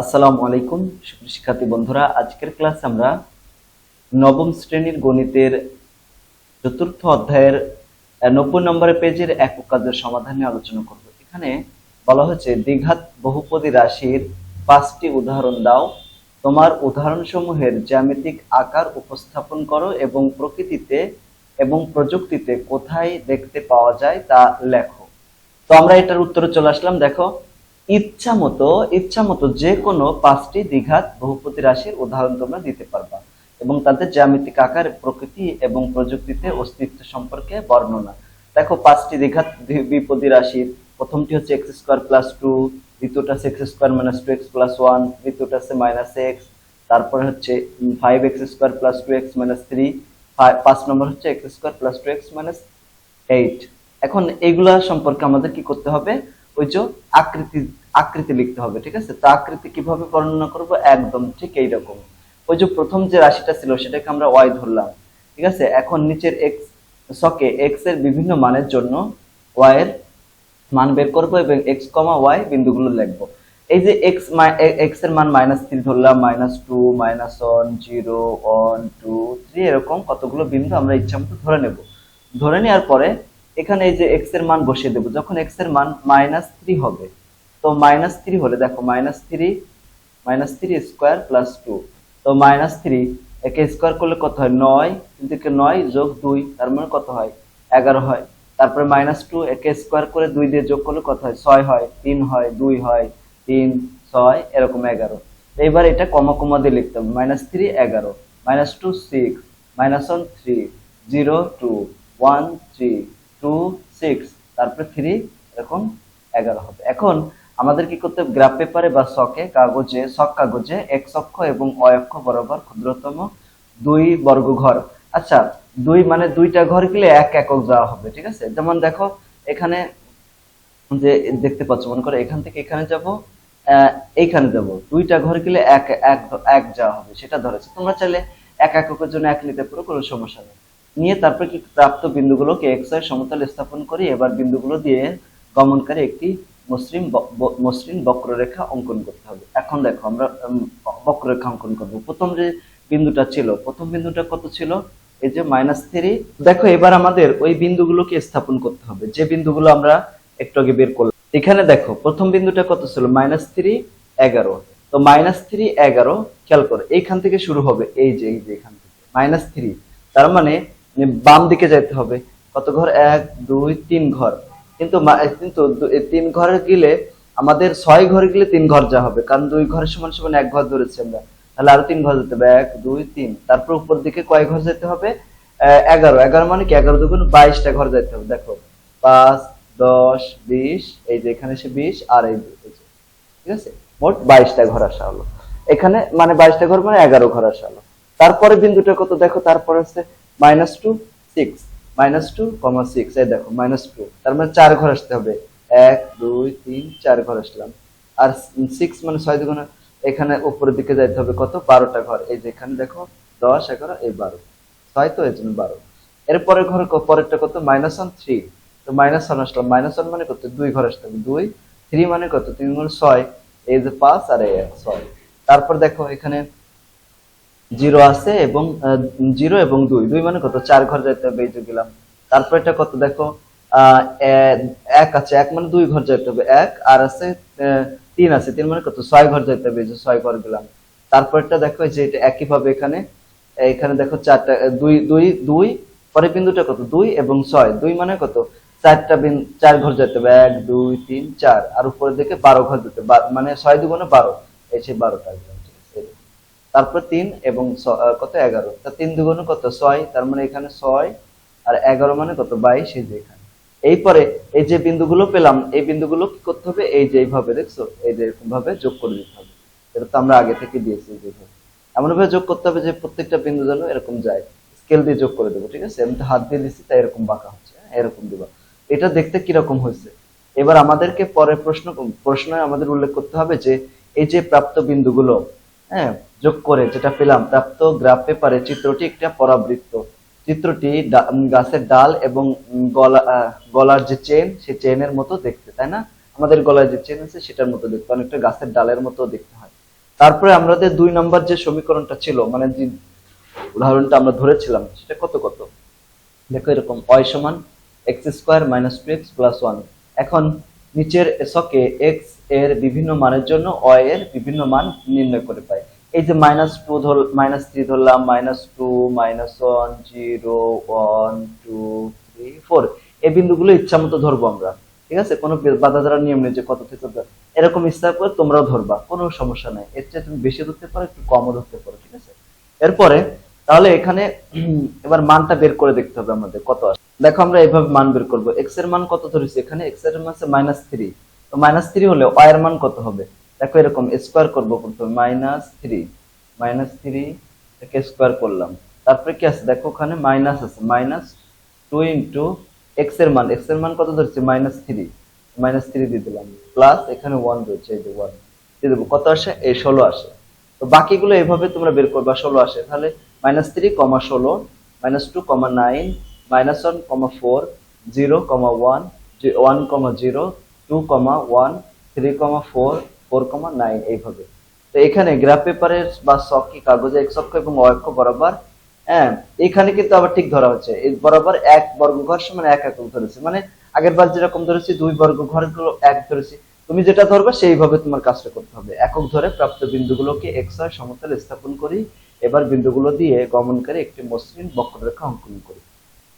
আসসালামু আলাইকুম শিক্ষার্থী বন্ধুরা। আজকের ক্লাস আমরা নবম শ্রেণির গণিতের চতুর্থ অধ্যায়ের নব্বই নম্বরের পেজের একক কাজের সমাধান নিয়ে আলোচনা করব। এখানে বলা হচ্ছে দ্বিঘাত বহুপদী রাশির পাঁচটি উদাহরণ দাও। তোমার উদাহরণসমূহের জ্যামিতিক আকার উপস্থাপন করো এবং প্রকৃতিতে এবং প্রযুক্তিতে কোথায় দেখতে পাওয়া যায় তা লেখো। তো আমরা এটার উত্তরে চলে আসলাম। দেখো ইচ্ছা মতো ইচ্ছা মতো যে কোনো পাঁচটি দ্বিঘাত বহুপতি রাশির উদাহরণ তোমরা দিতে পারবা এবং তাদের জ্যামিতিক আকার, প্রকৃতি এবং প্রযুক্তিতে অস্তিত্ব সম্পর্কে বর্ণনা। দেখো, পাঁচটি দ্বিঘাত দ্বি- বিপদী রাশির, প্রথমটি হচ্ছে এক্স স্কোয়ার প্লাস টু দ্বিতীয়টা হচ্ছে x square minus two x plus one তৃতীয়টা আছে মাইনাস এক্স তারপরে হচ্ছে five x square plus two x minus three পাঁচ নম্বর হচ্ছে x square plus two x minus eight এখন এইগুলা সম্পর্কে আমাদের কি করতে হবে? ওই যে আকৃতি আকৃতি লিখতে হবে, ঠিক আছে? তো আকৃতি কীভাবে বর্ণনা করব? একদম ঠিক এইরকম। ওই যে প্রথম যে রাশিটা ছিল, সেটাকে আমরা ওয়াই ধরলাম, ঠিক আছে? এখন নিচের এক্স সকে এক্সের বিভিন্ন মানের জন্য ওয়াই এর মান বের করব এবং এক্স কমা ওয়াই বিন্দুগুলো লিখব। এই যে এক্স এক্সের মান মাইনাস থ্রি ধরলাম minus two minus one zero one two three এরকম কতগুলো বিন্দু আমরা ইচ্ছা মতো ধরে নেব। ধরে নেওয়ার পরে এখানে এই যে এক্সের মান বসিয়ে দেবো, যখন এক্সের মান মাইনাস থ্রি হবে, তো মাইনাস থ্রি হলে দেখো minus three minus three square plus two তো মাইনাস থ্রি একে স্কোয়ার করলে কত হয়? নয়, কিন্তু নয় যোগ দুই, তার মানে কত হয়? এগারো হয়। তারপরে মাইনাস টু একে স্কোয়ার করে দুই দিয়ে যোগ করলে কত হয়? ছয় হয়, তিন হয়, দুই হয়, তিন, ছয়, এরকম এগারো। এবার এটা কমা কমা দিয়ে লিখতে হবে। মাইনাস থ্রি এগারো minus two six minus one three zero two one three two six তারপরে থ্রি এরকম এগারো হবে। এখন আমাদের কি করতে হবে? গ্রাফ পেপারে বা শকে কাগজে শক কাগজে এক অক্ষ এবং অয় অক্ষ বরাবর ক্ষুদ্রতম দুই বর্গ ঘর আচ্ছা দুই মানে দুইটা ঘর গেলে এক একক যাওয়া হবে, ঠিক আছে? যেমন দেখো, এখানে যে দেখতে পাচ্ছ, মনে করো এখান থেকে এখানে যাব এইখানে যাব। দুইটা ঘর গেলে এক এক এক যাওয়া হবে, সেটা ধরেছে। তোমরা চাইলে এক এককের জন্য এক নিতে পারো, কোনো সমস্যা নেই। নিয়ে তারপর কি প্রাপ্ত বিন্দুগুলোকে এক্সের সমতলে স্থাপন করি এবার বিন্দুগুলো দিয়ে গমনকারী একটি মসৃণ মসৃণ বক্ররেখা অঙ্কন করতে হবে। এখন দেখো আমরা বক্ররেখা অঙ্কন করব। প্রথম যে বিন্দুটা ছিল, প্রথম বিন্দুটা কত ছিল? এই যে মাইনাস থ্রি দেখো এবার আমাদের ওই বিন্দুগুলোকে স্থাপন করতে হবে। যে বিন্দুগুলো আমরা একটু আগে বের করলাম। এখানে দেখো, প্রথম বিন্দুটা কত ছিল? মাইনাস থ্রি এগারো। তো মাইনাস থ্রি এগারো, খেয়াল করো, এইখান থেকে শুরু হবে, এই যে এই যে এখান থেকে। মাইনাস থ্রি তার মানে বাম দিকে যাইতে হবে। কত ঘর? এক, দুই, তিন ঘর। কিন্তু কিন্তু তিন ঘরে গেলে আমাদের ছয় ঘরে গেলে তিন ঘর যা হবে। কারণ দুই ঘরের সমান সমান এক ঘর ধরেছি আমরা। তাহলে আরও তিন ঘর যেতে হবে। এক, দুই, তিন। তারপর উপর দিকে কয় ঘর যেতে হবে? এগারো। এগারো মানে কি? এগারো দুগুণ বাইশটা ঘর যেতে হবে। দেখো, পাঁচ, দশ, বিশ, এই যে এখানে সে বিশ, আর এই ঠিক আছে? মোট বাইশটা ঘর আসা হলো। এখানে মানে বাইশটা ঘর মানে এগারো ঘর আসা হলো। তারপরে বিন্দুটা কত? দেখো, তারপরে হচ্ছে minus two six, minus two comma six, এই দেখো, মাইনাস টু। তার মানে চার ঘর আসতে হবে। এক, দুই, তিন, চার ঘর আসলাম। আর সিক্স মানে ছয় দুগুণ, এখানে উপরের দিকে যাইতে হবে কত? বারোটা ঘর। এই যে এখানে দেখো, দশ, এগারো, এই বারো। ছয় তো এই জন্য বারো। এরপরের ঘর পরেরটা কত? Minus one, three. তো মাইনাস ওয়ান আসলাম। মাইনাস ওয়ান মানে কত? দুই ঘর আসতে হবে। দুই, থ্রি মানে কত? তিন গুণ ছয়। এই যে পাঁচ আর এই ছয়। তারপর দেখো এখানে জিরো আছে এবং জিরো এবং দুই। দুই মানে কত? চার ঘর যাইতে হবে, এই যে গেলাম। তারপর এটা কত দেখো? এক আছে। এক মানে দুই ঘর যাইতে হবে। এক, আর আছে তিন আছে। তিন মানে কত? ছয় ঘর যাইতে হবে, এই যে ছয় ঘর গেলাম। তারপরটা দেখো যে এটা একইভাবে এখানে। এখানে দেখো চারটা দুই দুই দুই। পরের বিন্দুটা কত? দুই এবং ছয়। দুই মানে কত? চারটা বিন্দু চার ঘর যেতে হবে। এক, দুই, তিন, চার। আর উপরের দিকে বারো ঘর যেতে। মানে ছয় দুগুণে বারো। এই সেই বারোটা একদম তারপর তিন এবং কত? এগারো। তা তিন দুগুণ কত? ছয়। তার মানে এখানে ছয় আর এগারো মানে কত? বাইশ এই যে এখানে। এরপরে এই যে বিন্দুগুলো পেলাম এই বিন্দুগুলো কি করতে হবে? এই যে এইভাবে দেখছ? এই যে এরকম ভাবে যোগ করে দিতে হবে। এটা তো আমরা আগে থেকে দিয়েছি যেভাবে এমন ভাবে যোগ করতে হবে যে প্রত্যেকটা বিন্দু যেন এরকম যায়। স্কেল দিয়ে যোগ করে দেবো ঠিক আছে? আমি তো হাত দিয়ে দিচ্ছি তাই এরকম বাঁকা হচ্ছে হ্যাঁ, এরকম দিবা। এটা দেখতে কীরকম হয়েছে? এবার আমাদেরকে পরে প্রশ্ন প্রশ্ন আমাদের উল্লেখ করতে হবে যে এই যে প্রাপ্ত বিন্দুগুলো হ্যাঁ? যোগ করে যেটা পেলাম, প্রাপ্ত গ্রাফ পেপারে চিত্রটি একটা পরাবৃত্ত। চিত্রটি গাছের ডাল এবং গলা গলার যে চেন সেই চেনের মতো দেখতে, তাই না? আমাদের গলায় যে চেন আছে, সেটার মতো দেখতে, অনেকটা গাছের ডালের মতো দেখতে হয়। তারপরে আমাদের দুই নম্বর যে সমীকরণটা ছিল মানে যে উদাহরণটা আমরা ধরেছিলাম, সেটা কত কত? দেখো এরকম অয় সমান x square minus two x plus one এখন নিচের এসকে এক্সের বিভিন্ন মানের জন্য y এর বিভিন্ন মান নির্ণয় করে পাই। এই যে মাইনাস টু ধর মাইনাস থ্রি ধরলাম minus two minus one zero one two three four এই বিন্দুগুলো ইচ্ছা মতো ধরবো আমরা, ঠিক আছে? কোনো বাধা ধরার নিয়ম নেই যে কত থেকে এরকম ইচ্ছা করে তোমরাও ধরবা, কোনো সমস্যা নাই। এর চেয়ে তুমি বেশি ধরতে পারো, একটু কমও ধরতে পারো, ঠিক আছে? এরপরে, তাহলে এখানে এবার মানটা বের করে দেখতে হবে আমাদের, কত আসে। দেখো আমরা এইভাবে মান বের করব। এক্সের মান কত ধরেছি? এখানে এক্সের মান আছে মাইনাস থ্রি তো মাইনাস থ্রি হলে y এর মান কত হবে? দেখো এরকম স্কোয়ার করব প্রথমে মাইনাস থ্রি মাইনাস থ্রি একে স্কোয়ার করলাম। তারপরে কি আছে? দেখো ওখানে মাইনাস আছে মাইনাস টু ইন্টু এক্সের মান এক্সের মান কত ধরছে? মাইনাস থ্রি মাইনাস থ্রি দিয়ে দিলাম। প্লাস এখানে ওয়ান রয়েছে, এই যে ওয়ান দিয়ে দেবো। কত আসে? এই ষোলো আসে। তো বাকিগুলো এভাবে তোমরা বের করবা, ষোলো আসে। তাহলে মাইনাস থ্রি কমা ষোলো minus two comma nine minus one comma four zero comma one one comma zero two comma one three comma four four comma nine এইভাবে। তো এখানে গ্রাফ পেপারের বা সকি কাগজে এক অক্ষ এবং অক্ষ বরাবর হ্যাঁ এখানে কিন্তু আবার ঠিক ধরা হচ্ছে বরাবর এক বর্গ ঘর সমান এক একক ধরেছে। মানে আগের বার যেরকম ধরেছি, দুই বর্গ ঘরগুলো এক ধরেছি। তুমি যেটা ধরবে, সেইভাবে তোমার কাজটা করতে হবে। একক ধরে প্রাপ্ত বিন্দুগুলোকে এক্স হয় সমতলে স্থাপন করি, এবার বিন্দুগুলো দিয়ে গমনকারী একটি মসৃণ বক্ররেখা অঙ্কন করি।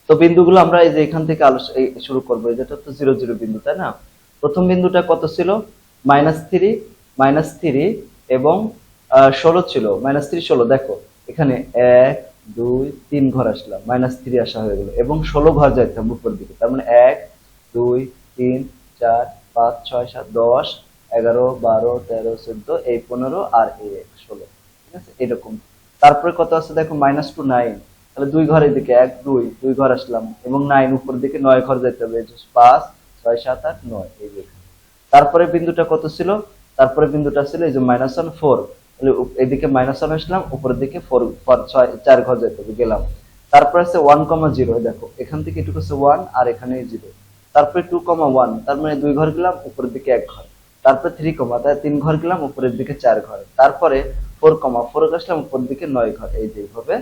তো বিন্দুগুলো আমরা এই যে এখান থেকে আলোচনা শুরু করব যেটা তো জিরো জিরো বিন্দু, তাই না? প্রথম বিন্দুটা কত ছিল? মাইনাস থ্রি মাইনাস থ্রি এবং ষোলো ছিল। মাইনাস থ্রি, ষোলো, দেখো। এখানে এক, দুই, তিন ঘর আসলাম মাইনাস থ্রি আসা হয়ে গেল এবং ষোলো ঘর যাইতাম উপর দিকে। তার মানে এক, দুই, তিন, চার, পাঁচ, ছয়, সাত, দশ, এগারো, বারো, তেরো, চোদ্দ, এই পনেরো আর এই এক, ষোলো। ঠিক আছে? এরকম। তারপরে কত আছে? দেখো, মাইনাস টু, নাইন। তাহলে দুই ঘর এদিকে এক, দুই দুই ঘর আসলাম এবং নাইন উপর দিকে নয় ঘর যেতে হবে। পাঁচ, ছয়, সাত, আট, নয়। এই। তারপরে বিন্দুটা কত ছিল? তারপরে বিন্দুটা ছিল এই যে মাইনাস ওয়ান ফোর এদিকে মাইনাস ওয়ান আসলাম, উপরের দিকে ফোর ছয়, চার ঘর যেতে গেলাম। তারপরে আছে ওয়ান কমা জিরো দেখো, এখান থেকে এটুকু আছে ওয়ান আর এখানে জিরো তারপরে টু কমা ওয়ান তার মানে দুই ঘর গেলাম, উপরের দিকে এক ঘর। তারপরে থ্রি কমা তাই তিন ঘর গেলাম, উপরের দিকে চার ঘর। তারপরে ফোর কমা ফোর আসলাম, উপরের দিকে নয় ঘর। এই যে এইভাবে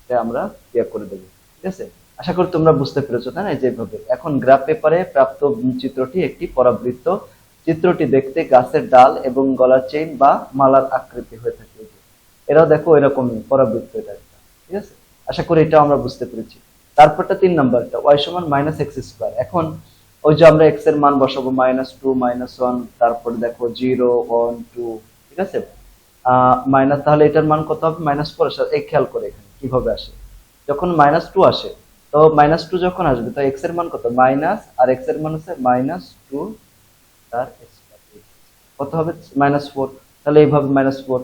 এটা আমরা ইয়ে করে দেবো, ঠিক আছে? আশা করি তোমরা বুঝতে পেরেছ তাই না? এই যে এখন গ্রাফ পেপারে প্রাপ্ত চিত্রটি একটি পরাবৃত্ত চিত্রটি দেখতে গাছের ডাল এবং গলার চেইন বা মালার আকৃতি হয়ে থাকে এরাও দেখো এরকমই, পরাবৃত্ত এটা ঠিক আছে? আশা করি এটাও আমরা বুঝতে পেরেছি। তারপরটা তিন নাম্বারটা ওয়াই সমান মাইনাস এক্স স্কোয়ার এখন ওই যে আমরা এক্সের মান বসাবো মাইনাস টু মাইনাস ওয়ান তারপরে দেখো জিরো ওয়ান টু ঠিক আছে? মাইনাস তাহলে এটার মান কত হবে? মাইনাস ফোর আসে এই খেয়াল করে এখানে, কীভাবে আসে? যখন মাইনাস টু আসে, তো মাইনাস টু যখন আসবে, তো এক্সের মান কত? মাইনাস আর এক্সের মান হচ্ছে মাইনাস টু তার কত হবে? মাইনাস ফোর তাহলে এইভাবে minus four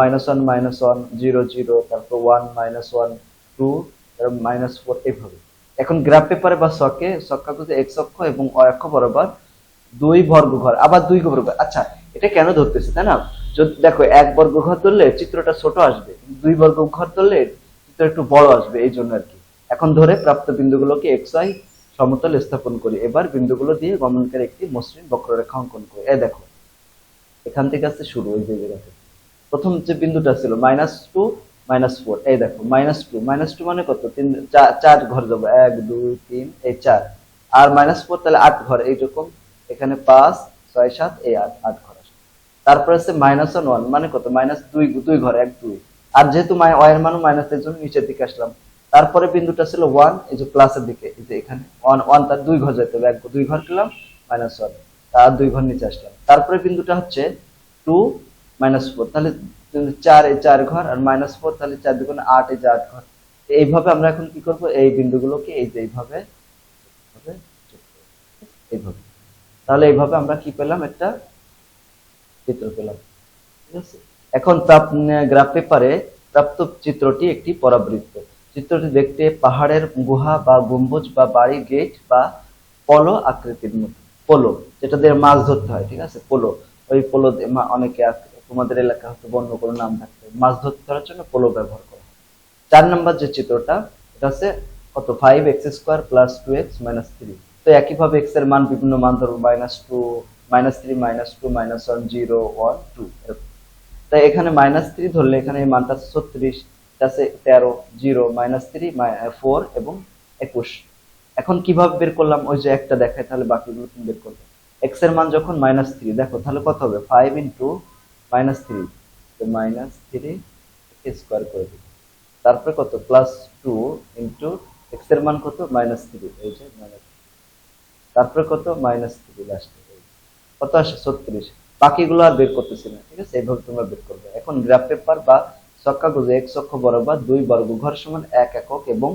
minus one minus one zero zero তারপর ওয়ান মাইনাস ওয়ান টু তারপর মাইনাস ফোর এইভাবে। এখন গ্রাফ পেপারে বা শকে কাগজে এক্স অক্ষ এবং অ অক্ষ বরাবর দুই বর্গ ঘর আবার দুই বর্গ আচ্ছা এটা কেন ধরতেছে, তাই না? যদি দেখো, এক বর্গ ঘর ধরলে চিত্রটা ছোট আসবে, দুই বর্গ ঘর ধরলে চিত্র একটু বড় আসবে, এই জন্য আর কি। এখন ধরে প্রাপ্ত বিন্দুগুলোকে এক্স ওয়াই সমতল স্থাপন করি। এবার বিন্দুগুলো দিয়ে গমনকারী একটি মসৃণ বক্ররেখা অঙ্কন করি। এ দেখো, এখান থেকে আসছে শুরু ওই জায়গা থেকে প্রথম যে বিন্দুটা ছিল মাইনাস টু মাইনাস ফোর এই দেখো মাইনাস টু মাইনাস টু মানে কত? তিন, চার ঘর যাব। এক, দুই, তিন, এই চার। আর মাইনাস ফোর তাহলে আট ঘর এইরকম এখানে পাঁচ, ছয়, সাত, এই আট আট ঘর আসে। তারপরে আছে মাইনাস ওয়ান ওয়ান মানে কত? মাইনাস দুই দুই ঘর, এক, দুই। আর যেহেতু ওয়ার মান মাইনাস এর জন্য নিচের দিকে আসলাম তারপরে বিন্দুটা ছিল ওয়ান এই যে প্লাসের দিকে, এই যে এখানে। ওয়ান ওয়ান তার দুই ঘর যেতে হবে। এক, দুই ঘর গেলাম মাইনাস ওয়ান তার দুই ঘর নিচে আসলাম। তারপরে বিন্দুটা হচ্ছে টু মাইনাস ফোর তাহলে চার, এই চার ঘর আর মাইনাস ফোর তাহলে চার দুগুণে আট, এই যে আট ঘর। এইভাবে আমরা এখন কি করব? এই বিন্দুগুলোকে এই যে এইভাবে এইভাবে এইভাবে। তাহলে এইভাবে আমরা কি পেলাম? একটা চিত্র পেলাম। ঠিক আছে? এখন গ্রাফ পেপারে প্রাপ্ত চিত্রটি একটি পরাবৃত্ত। চিত্রটি দেখতে পাহাড়ের গুহা বা গম্বুজ বা বাড়ি গেট বা পলো আকৃতির মতো। পোলো যেটা দিয়ে মাছ ধরতে হয়, ঠিক আছে? পোলো ওই পোলো অনেকে তোমাদের এলাকা হয়তো অন্য কোনো নাম থাকবে মাছ ধরতে ধরার জন্য পোলো ব্যবহার করা হয়। চার নম্বর যে চিত্রটা, এটা হচ্ছে কত? Five x square plus two x minus three তো একইভাবে এক্সের মান বিভিন্ন মান ধরবো minus two minus three minus two minus one zero one two তাই এখানে মাইনাস থ্রি ধরলে এখানে এই মানটা ছত্রিশ। আছে তেরো, জিরো, মাইনাস থ্রি ফোর এবং একুশ। এখন কীভাবে বের করলাম? ওই যে একটা দেখায়, তাহলে বাকিগুলো তুমি বের করবে। এক্সের মান যখন মাইনাস থ্রি, দেখো, তাহলে কত হবে? ফাইভ ইন্টু মাইনাস থ্রি তো মাইনাস থ্রি স্কোয়ার করে দিবে তারপরে কত? প্লাস টু ইন্টু এক্সের মান কত? মাইনাস থ্রি এই যে মাইনাস তারপরে কত? মাইনাস থ্রি লাস্টে কত আসে? ছত্রিশ। বাকিগুলো আর বের করতেছি না। ঠিক আছে? এইভাবে তোমরা বের করবে। এখন গ্রাফ পেপার বা ছক কাগজে এক অক্ষ বরাবর, দুই বর্গ ঘর সমান এক একক এবং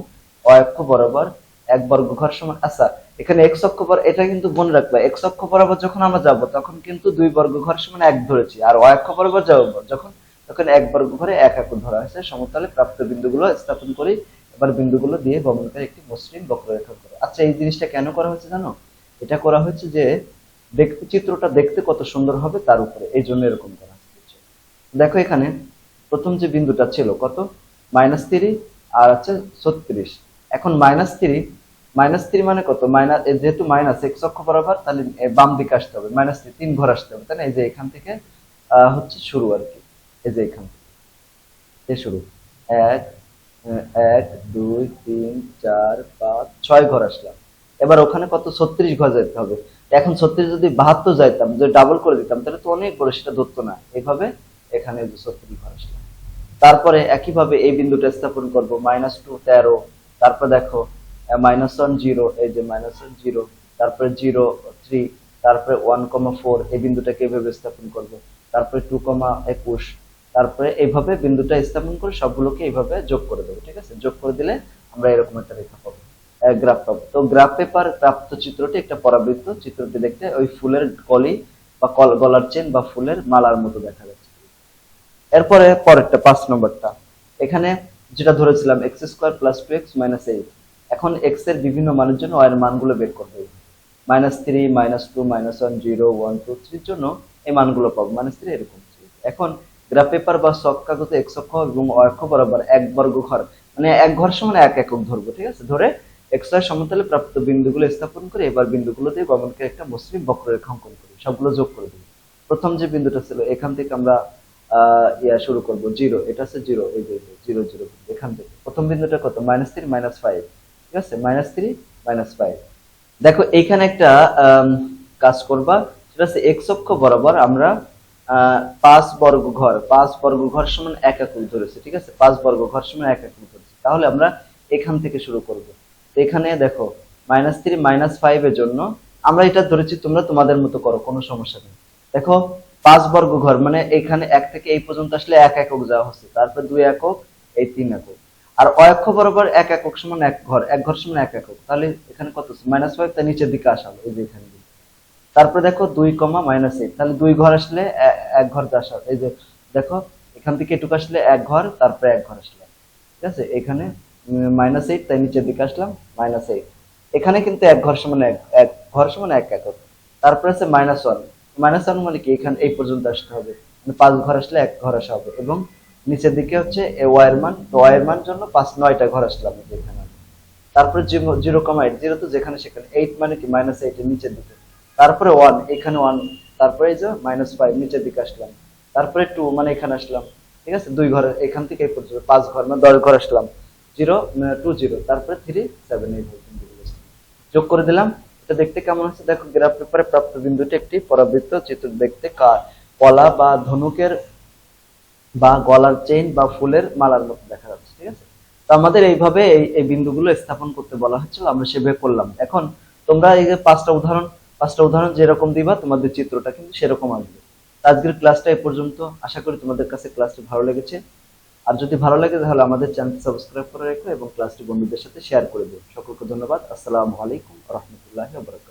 অক্ষ বরাবর এক বর্গ ঘর সমান আচ্ছা এখানে এক অক্ষ বর এটা কিন্তু মনে রাখবে, এক অক্ষ বরাবর যখন আমরা যাব, তখন কিন্তু দুই বর্গ ঘর সমান এক ধরেছি, আর অক্ষ বরাবর যাব, যখন, তখন এক বর্গ ঘরে এক একক ধরা হয়েছে, সমতলে প্রাপ্ত বিন্দুগুলো স্থাপন করি, এবার বিন্দুগুলো দিয়ে গমনকারী একটি মসৃণ বক্ররেখা করে। আচ্ছা এই জিনিসটা কেন করা হয়েছে জানো? এটা করা হয়েছে যে দেখতে চিত্রটা দেখতে কত সুন্দর হবে তার উপরে, এই জন্য এরকম করা হয়েছে। দেখো এখানে প্রথম যে বিন্দুটা ছিল কত? মাইনাস থ্রি আর হচ্ছে ছত্রিশ। এখন মাইনাস থ্রি মাইনাস থ্রি মানে কত? মাইনাস যেহেতু মাইনাস এক্স অক্ষ বরাবর, তাহলে বাম দিকে আসতে হবে। মাইনাস থ্রি তিন ঘর আসতে হবে। তাই না? এই যে এখান থেকে হচ্ছে শুরু আর কি। এই যে এখান থেকে। শুরু। এক এক, দুই, তিন, চার, পাঁচ, ছয় ঘর আসলাম। এবার ওখানে কত? ছত্রিশ ঘর যেতে হবে। এখন ছত্রিশ যদি বাহাত্তর যাইতাম, যদি ডাবল করে দিতাম, তাহলে তো অনেক বড়, সেটা ধরতো না। এইভাবে এখানে ছত্রিশ ঘর আসলাম তারপরে একইভাবে এই বিন্দুটা স্থাপন করব মাইনাস টু তেরো, তারপর দেখো মাইনাস ওয়ান জিরো এই যে মাইনাস ওয়ান জিরো তারপরে জিরো থ্রি তারপরে ওয়ান কমা ফোর এই বিন্দুটাকে এইভাবে স্থাপন করব, তারপরে টু কমা একুশ, তারপরে এইভাবে বিন্দুটা স্থাপন করে সবগুলোকে এইভাবে যোগ করে দেবো, ঠিক আছে? যোগ করে দিলে আমরা এরকম একটা রেখা পাবো গ্রাফ পাবো। তো গ্রাফ পেপার প্রাপ্ত চিত্রটি একটা পরাবৃত্ত, চিত্রটি দেখতে ওই ফুলের কলি বা কল, গলার চেন বা ফুলের মালার মতো দেখা যাচ্ছে। এরপরে পরেরটা, পাঁচ নম্বরটা। এখানে যেটা ধরেছিলাম x square plus two x minus eight এখন এক্সের বিভিন্ন মানের জন্য ওয়াই এর মানগুলো বের করতে হবে। Minus three minus two minus one zero one two থ্রির জন্য এই মানগুলো পাবো। মাইনাস থ্রি এরকম। এখন গ্রাফ পেপার বা সক কাগজে এক অক্ষ এবং অক্ষ বরাবর এক বর্গ ঘর। মানে এক ঘর সমান এক একক ধরবো, ঠিক আছে? ধরে এক্স ওয়াই সমতলে প্রাপ্ত বিন্দুগুলো স্থাপন করে এবার বিন্দুগুলো দিয়ে গমনকে একটা মসৃণ বক্ররেখা অঙ্কন করি। সবগুলো যোগ করে দিই। প্রথম যে বিন্দুটা ছিল, এখান থেকে আমরা ইয়া শুরু করব। জিরো। এটা হচ্ছে জিরো। এই যে জিরো জিরো। এখান থেকে। প্রথম বিন্দুটা কত? মাইনাস থ্রি মাইনাস ফাইভ ঠিক আছে? মাইনাস থ্রি মাইনাস ফাইভ দেখো, এইখানে একটা কাজ করবা। সেটা হচ্ছে এক্স অক্ষ বরাবর আমরা পাঁচ বর্গ ঘর, পাঁচ বর্গ ঘর সমান এক একক ধরেছি, ঠিক আছে? পাঁচ বর্গ ঘর সমান এক একক ধরেছি। তাহলে আমরা এখান থেকে শুরু করব। এখানে দেখো মাইনাস থ্রি মাইনাস ফাইভ এর জন্য আমরা এটা ধরেছি, তোমরা তোমাদের মতো করো, কোনো সমস্যা নেই। দেখো পাঁচ বর্গ ঘর মানে এখানে এক থেকে এই পর্যন্ত আসলে এক একক যাওয়া হচ্ছে, তারপর দুই একক, এই তিন একক। আর অক্ষ বরাবর এক একক সমান এক ঘর এক ঘর সমান এক একক। তাহলে এখানে কত মাইনাস ফাইভ তার নিচের দিকে আসা হলো, এই যে এখানে। তারপরে দেখো দুই কমা মাইনাস এইট তাহলে দুই ঘর আসলে এক ঘর আসা, এই যে দেখো, এখান থেকে এটুকু আসলে এক ঘর, তারপরে এক ঘর আসলে। ঠিক আছে? এখানে মাইনাস এইট তাই নিচের দিকে আসলাম মাইনাস এইট এখানে কিন্তু এক ঘর সমান এক এক ঘর সমান এক একক। তারপরে আছে মাইনাস ওয়ান মাইনাস ওয়ান মানে কি এখানে এই পর্যন্ত আসতে হবে মানে পাঁচ ঘর আসলে এক ঘর আসা হবে এবং নিচের দিকে হচ্ছে এ ওয়াইয়ের মান তো ওয়াইয়ের মান জন্য পাঁচ নয়টা ঘর এই যে এখানে তারপরে জিরো কমা এইট জিরো তো যেখানে সেখানে এইট মানে কি মাইনাস এইট নিচের দিকে তারপরে ওয়ান এখানে ওয়ান তারপরে এই যে মাইনাস ফাইভ নিচের দিকে আসলাম তারপরে টু মানে এখানে আসলাম ঠিক আছে দুই ঘরে এখান থেকে এই পর্যন্ত পাঁচ ঘর মানে দশ ঘর আসলাম জিরো টু জিরো তারপরে থ্রি সেভেন এইট যোগ করে দিলাম এটা দেখতে কেমন হচ্ছে? দেখো, গ্রাফ পেপারে প্রাপ্ত বিন্দুটি একটি পরাবৃত্ত চিত্র দেখতে কা- কলা বা ধনুকের বা গলার চেইন বা ফুলের মালার মতো দেখা যাচ্ছে, ঠিক আছে? তো আমাদের এইভাবে এই এই বিন্দুগুলো স্থাপন করতে বলা হচ্ছিল, আমরা সেভাবে করলাম। এখন তোমরা এই যে পাঁচটা উদাহরণ পাঁচটা উদাহরণ যেরকম দিবা, তোমাদের চিত্রটা কিন্তু সেরকম আসবে। আজকের ক্লাসটা এই পর্যন্ত। আশা করি তোমাদের কাছে ক্লাসটি ভালো লেগেছে। আর যদি ভালো লাগে, তাহলে আমাদের চ্যানেল সাবস্ক্রাইব করে রেখো এবং ক্লাসটি বন্ধুদের সাথে শেয়ার করে দিও। সকলকে ধন্যবাদ। আসসালামু আলাইকুম রহমতুল্লাহ বরকাত